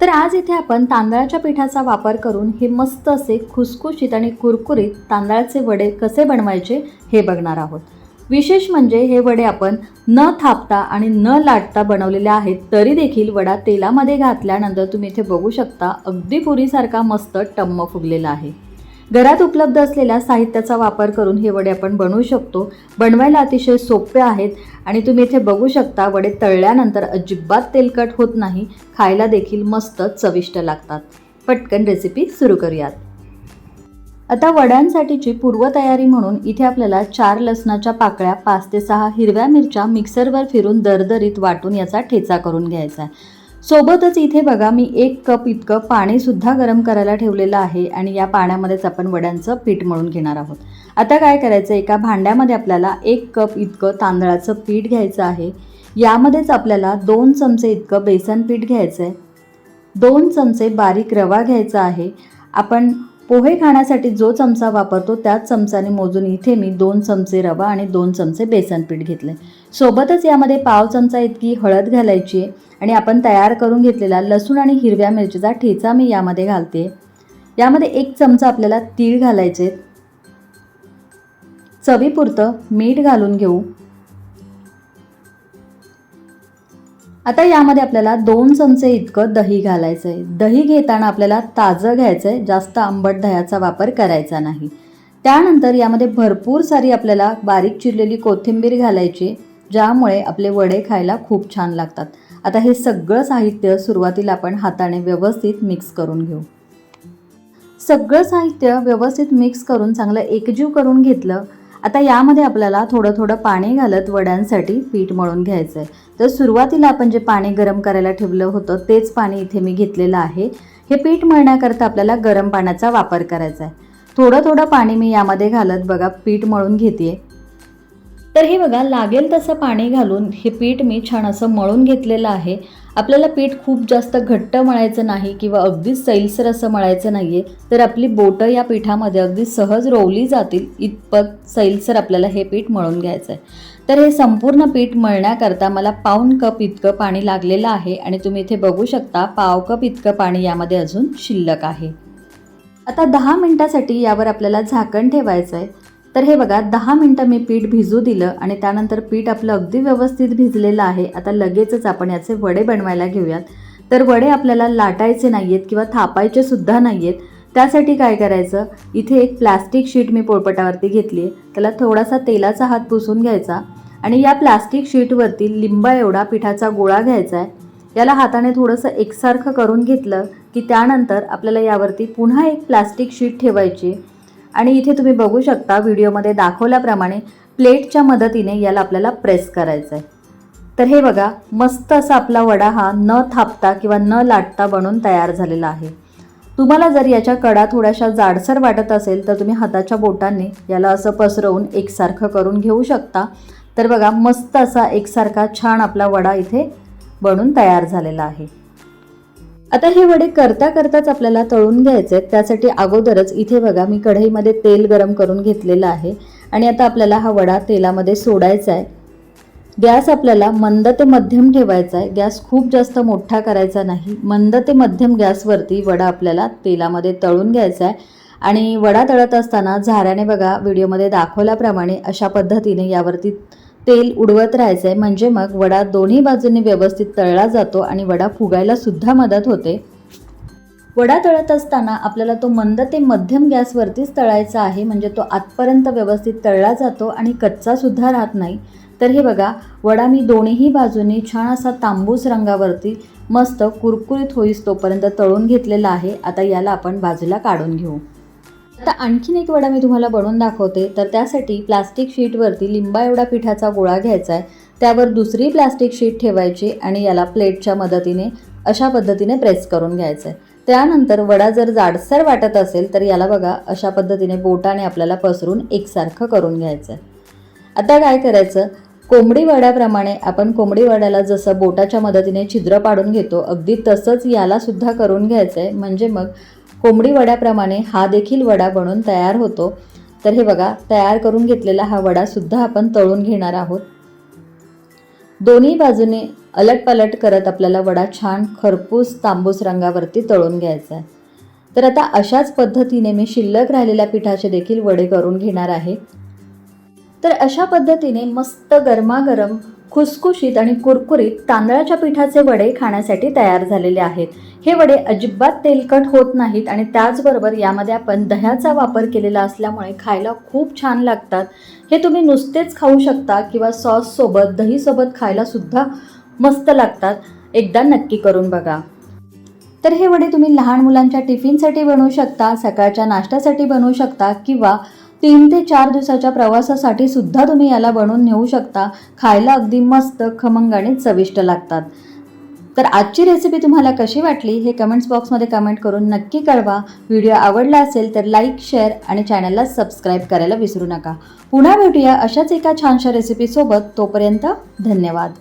तर आज इथे आपण तांदळाच्या पिठाचा वापर करून हे मस्त असे खुसखुशीत आणि कुरकुरीत तांदळाचे वडे कसे बनवायचे हे बघणार आहोत. विशेष म्हणजे हे वडे आपण न थापता आणि न लाटता बनवलेले आहेत तरी देखील वडा तेलामध्ये घातल्यानंतर तुम्ही इथे बघू शकता अगदी पुरीसारखा मस्त टम्म फुगलेला आहे. घरात उपलब्ध असलेल्या साहित्याचा वापर करून हे वडे आपण बनवू शकतो. बनवायला अतिशय सोपे आहेत आणि तुम्ही इथे बघू शकता वडे तळल्यानंतर अजिबात तेलकट होत नाही. खायला देखील मस्त चविष्ट लागतात. पटकन रेसिपी सुरू करूयात. आता वड्यांसाठीची पूर्वतयारी म्हणून इथे आपल्याला चार लसणाच्या पाकळ्या पाच ते सहा हिरव्या मिरच्या मिक्सरवर फिरून दरदरीत वाटून याचा ठेचा करून घ्यायचा आहे. सोबतच इथे बघा मी एक कप इतकं पाणीसुद्धा गरम करायला ठेवलेलं आहे आणि या पाण्यामध्येच आपण वड्यांचं पीठ मळून घेणार आहोत. आता काय करायचं एका भांड्यामध्ये आपल्याला एक कप इतकं तांदळाचं पीठ घ्यायचं आहे. यामध्येच आपल्याला दोन चमचे इतकं बेसन पीठ घ्यायचं आहे दोन चमचे बारीक रवा घ्यायचा आहे. आपण पोहे खाण्यासाठी जो चमचा वापरतो त्याच चमचाने मोजून इथे मी दोन चमचे रवा आणि दोन चमचे बेसन पीठ घेतले. सोबतच यामध्ये पाव चमचा इतकी हळद घालायची आहे आणि आपण तयार करून घेतलेला लसूण आणि हिरव्या मिरचीचा ठेचा मी यामध्ये घालते. यामध्ये एक चमचा आपल्याला तीळ घालायचे. चवीपुरतं मीठ घालून घेऊ. आता यामध्ये आपल्याला दोन चमचे इतकं दही घालायचं आहे दही घेताना आपल्याला ताजं घ्यायचं आहे जास्त आंबट दह्याचा वापर करायचा नाही. त्यानंतर यामध्ये भरपूर सारी आपल्याला बारीक चिरलेली कोथिंबीर घालायची ज्यामुळे आपले वडे खायला खूप छान लागतात. आता हे सगळं साहित्य सुरुवातीला आपण हाताने व्यवस्थित मिक्स करून घेऊ. सगळं साहित्य व्यवस्थित मिक्स करून चांगलं एकजीव करून घेतलं आता यामध्ये आपल्याला थोडं थोडं पाणी घालत वड्यांसाठी पीठ मळून घ्यायचं आहे तर सुरुवातीला आपण जे पाणी गरम करायला ठेवलं होतं तेच पाणी इथे मी घेतलेलं आहे. हे पीठ मळण्याकरता आपल्याला गरम पाण्याचा वापर करायचा आहे. थोडं थोडं पाणी मी यामध्ये घालत बघा पीठ मळून घेते तर हे बघा लागेल तसं पाणी घालून हे पीठ मी छान असं मळून घेतलेलं आहे. आपल्याला पीठ खूप जास्त घट्ट मळायचं नाही किंवा अगदी सैलसर असं मळायचं नाही आहे तर आपली बोटं या पिठामध्ये अगदी सहज रोवली जातील इतपत सैलसर आपल्याला हे पीठ मळून घ्यायचं आहे तर हे संपूर्ण पीठ मळण्याकरता मला पाऊन कप इतकं पाणी लागलेलं आहे आणि तुम्ही इथे बघू शकता पाव कप इतकं पाणी यामध्ये अजून शिल्लक आहे. आता दहा मिनटासाठी यावर आपल्याला झाकण ठेवायचं आहे तर हे बघा दहा मिनटं मी पीठ भिजू दिलं आणि त्यानंतर पीठ आपलं अगदी व्यवस्थित भिजलेलं आहे. आता लगेचच आपण याचे वडे बनवायला घेऊयात. तर वडे आपल्याला लाटायचे नाही आहेत किंवा थापायचे सुद्धा नाही आहेत त्यासाठी काय करायचं? इथे एक प्लास्टिक शीट मी पोळपटावरती घेतली आहे. त्याला थोडासा तेलाचा हात पुसून घ्यायचा आणि या प्लास्टिक शीटवरती लिंबा एवढा पिठाचा गोळा घ्यायचा आहे. याला हाताने थोडंसं एकसारखं करून घेतलं की त्यानंतर आपल्याला यावरती पुन्हा एक प्लास्टिक शीट ठेवायची आणि इथे तुम्ही बघू शकता व्हिडिओमध्ये दाखवल्याप्रमाणे प्लेटच्या मदतीने याला आपल्याला प्रेस करायचं आहे तर हे बघा मस्त असा आपला वडा हा न थापता किंवा न लाटता बनून तयार झालेला आहे. तुम्हाला जर याच्या कडा थोड्याशा जाडसर वाटत असेल तर तुम्ही हाताच्या बोटांनी याला असं पसरवून एकसारखं करून घेऊ शकता. तर बघा मस्त असा एकसारखा छान आपला वडा इथे बनून तयार झालेला आहे. आता हे वडे करता करताच आपल्याला तळून घ्यायचे आहेत त्यासाठी अगोदरच इथे बघा मी कढईमध्ये तेल गरम करून घेतलेलं आहे. आणि आता आपल्याला हा वडा तेलामध्ये सोडायचा आहे. गॅस आपल्याला मंद ते मध्यम ठेवायचा आहे. गॅस खूप जास्त मोठा करायचा नाही. मंद ते मध्यम गॅसवरती वडा आपल्याला तेलामध्ये तळून घ्यायचा आहे. आणि वडा तळत असताना झाऱ्याने बघा व्हिडिओमध्ये दाखवल्याप्रमाणे अशा पद्धतीने यावरती तेल उडवत राहायचं आहे म्हणजे मग वडा दोन्ही बाजूंनी व्यवस्थित तळला जातो आणि वडा फुगायला सुद्धा मदत होते. वडा तळत असताना आपल्याला तो मंद ते मध्यम गॅसवरतीच तळायचा आहे. म्हणजे तो आतपर्यंत व्यवस्थित तळला जातो आणि कच्चासुद्धा राहत नाही. तर हे बघा वडा मी दोन्हीही बाजूनी छान असा तांबूस रंगावरती मस्त कुरकुरीत होईस तोपर्यंत तळून घेतलेला आहे. आता याला आपण बाजूला काढून घेऊ. आता आणखीन एक वडा मी तुम्हाला बनवून दाखवते. तर त्यासाठी प्लास्टिक शीटवरती लिंबा एवढा पिठाचा गोळा घ्यायचा आहे त्यावर दुसरी प्लास्टिक शीट ठेवायची आणि याला प्लेटच्या मदतीने अशा पद्धतीने प्रेस करून घ्यायचं आहे त्यानंतर वडा जर जाडसर वाटत असेल तर याला बघा अशा पद्धतीने बोटाने आपल्याला पसरून एकसारखं करून घ्यायचं आहे आता काय करायचं? कोंबडी वड्याप्रमाणे आपण कोंबडी वड्याला जसं बोटाच्या मदतीने छिद्र पाडून घेतो अगदी तसंच यालासुद्धा करून घ्यायचं आहे म्हणजे मग कोंबडी वड्याप्रमाणे हा देखील वडा बनून तयार होतो. तर हे बघा तयार करून घेतलेला हा वडासुद्धा आपण तळून घेणार आहोत. दोन्ही बाजूने अलटपलट करत आपल्याला वडा छान खरपूस तांबूस रंगावरती तळून घ्यायचा आहे. तर आता अशाच पद्धतीने मी शिल्लक राहिलेल्या पिठाचे देखील वडे करून घेणार आहे. तर अशा पद्धतीने मस्त गरमागरम खुसखुशीत आणि कुरकुरीत तांदळाच्या पिठाचे वडे खाण्यासाठी तयार झालेले आहेत. हे वडे अजिबात तेलकट होत नाहीत आणि त्याचबरोबर यामध्ये आपण दह्याचा वापर केलेला असल्यामुळे खायला खूप छान लागतात. हे तुम्ही नुसतेच खाऊ शकता किंवा सॉससोबत दहीसोबत खायला सुद्धा मस्त लागतात. एकदा नक्की करून बघा. तर हे वडे तुम्ही लहान मुलांच्या टिफिनसाठी बनवू शकता सकाळच्या नाश्त्यासाठी बनवू शकता किंवा तीन ते चार दिवसाच्या प्रवासासाठी सुद्धा तुम्ही याला बनवून नेऊ शकता. खायला अगदी मस्त खमंग आणि चविष्ट लागतात. तर आजची रेसिपी तुम्हाला कशी वाटली हे कमेंट्स बॉक्समध्ये कमेंट करून नक्की कळवा. व्हिडिओ आवडला असेल तर लाईक शेअर आणि चॅनलला सबस्क्राईब करायला विसरू नका. पुन्हा भेटूया अशाच एका छानशा रेसिपीसोबत तोपर्यंत धन्यवाद.